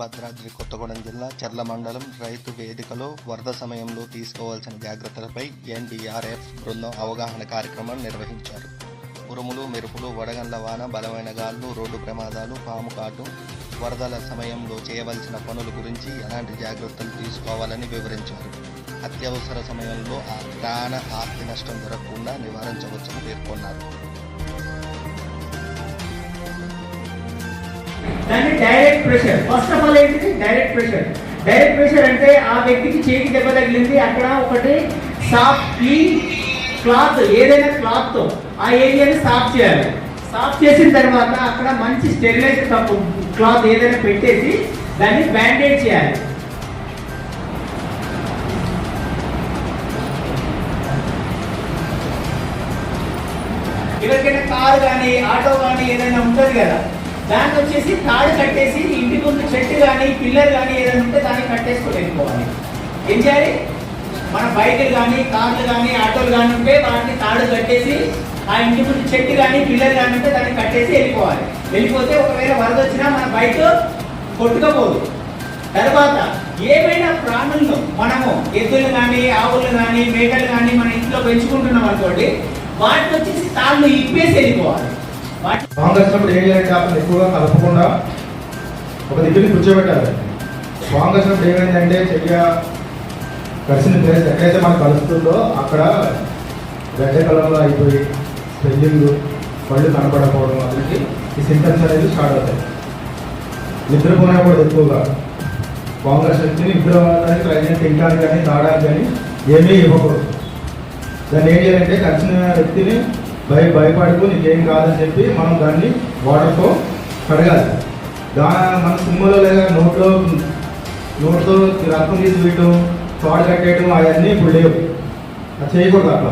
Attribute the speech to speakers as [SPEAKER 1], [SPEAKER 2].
[SPEAKER 1] భద్రాద్రి కొత్తగూడెం జిల్లా చర్ల మండలం రైతు వేదికలో వరద సమయంలో తీసుకోవాల్సిన జాగ్రత్తలపై ఎన్డీఆర్ఎఫ్ బృందం అవగాహన కార్యక్రమం నిర్వహించారు. ఉరుములు మెరుపులు వడగండ్ల వాన బలమైన గాళ్ళు రోడ్డు ప్రమాదాలు పాము కాటు వరదల సమయంలో చేయవలసిన పనుల గురించి ఎలాంటి జాగ్రత్తలు తీసుకోవాలని వివరించారు. అత్యవసర సమయంలో ఆ ప్రాణ ఆస్తి నష్టం జరగకుండా నివారించవచ్చని పేర్కొన్నారు.
[SPEAKER 2] దాన్ని direct pressure first of all ఏంటిది? డైరెక్ట్ ప్రెషర్ డైరెక్ట్ ప్రెషర్ అంటే ఆ వ్యక్తికి చేతికి దెబ్బ తగిలింది. అక్కడ ఒకటి సాఫ్ క్లీన్ క్లాత్ ఏదైనా క్లాత్తో ఆ ఏరియాని సాఫ్ చేయాలి. సాఫ్ చేసిన తర్వాత అక్కడ మంచి స్టెరిలైజ్ తప్పు క్లాత్ ఏదైనా పెట్టేసి దాన్ని బ్యాండేజ్ చేయాలి. ఎవరికైనా కారు కానీ ఆటో కానీ ఏదైనా ఉంటుంది కదా? దాన్ని వచ్చేసి తాడు కట్టేసి ఇంటి ముందు చెట్టు కానీ పిల్లర్ కానీ ఏదైనా ఉంటే దాన్ని కట్టేసుకొని వెళ్ళిపోవాలి. ఏం చేయాలి? మన బైకులు కానీ కార్లు కానీ ఆటోలు కానీ ఉంటే వాటిని తాడు కట్టేసి ఆ ఇంటి ముందు చెట్టు కానీ పిల్లర్ కానీ ఉంటే దాన్ని కట్టేసి వెళ్ళిపోవాలి. వెళ్ళిపోతే ఒకవేళ వరద వచ్చినా మన బైక్ కొట్టుకపోదు. తర్వాత ఏమైనా ప్రాణులను మనము ఎద్దులు కానీ ఆవులు కానీ మేకలు కానీ మన ఇంట్లో పెంచుకుంటున్నాం అనుకోండి వాటిని వచ్చేసి తాళ్ళు ఇప్పేసి వెళ్ళిపోవాలి. వాటి
[SPEAKER 3] వాంగ్ వచ్చినప్పుడు ఎక్కువగా కలపకుండా ఒక దగ్గర కూర్చోబెట్టాలి. వాంగ్ వచ్చినప్పుడు ఏమైందంటే చెయ్య కలిసిన ప్లేస్ ఎక్కడైతే మనకు కలుస్తుందో అక్కడ గడ్డ కలంలో అయిపోయి స్పెల్లింగ్ పళ్ళు కనపడకపోవడం అతనికి ఈ సింటమ్స్ అనేది స్టార్ట్ అవుతాయి. నిద్రపోయినప్పుడు ఎక్కువగా వాంగ్ శక్తిని నిద్ర అవ్వడానికి ప్రజెంట్ తింటానికి కానీ తాగడానికి కానీ ఏమీ ఇవ్వకూడదు. దాన్ని ఏం చేయాలంటే కలిసిన వ్యక్తిని భయ భయపడుకు నీకేం కాదని చెప్పి మనం దాన్ని వాటర్తో కడగాలి. దాని మన సినిమాలో లేదా నోట్లో నోట్తో రక్తం తీసి వేయటం తోడ కట్టేయటం అవన్నీ ఇప్పుడు లేవు. అది చేయకూడదు అట్లా.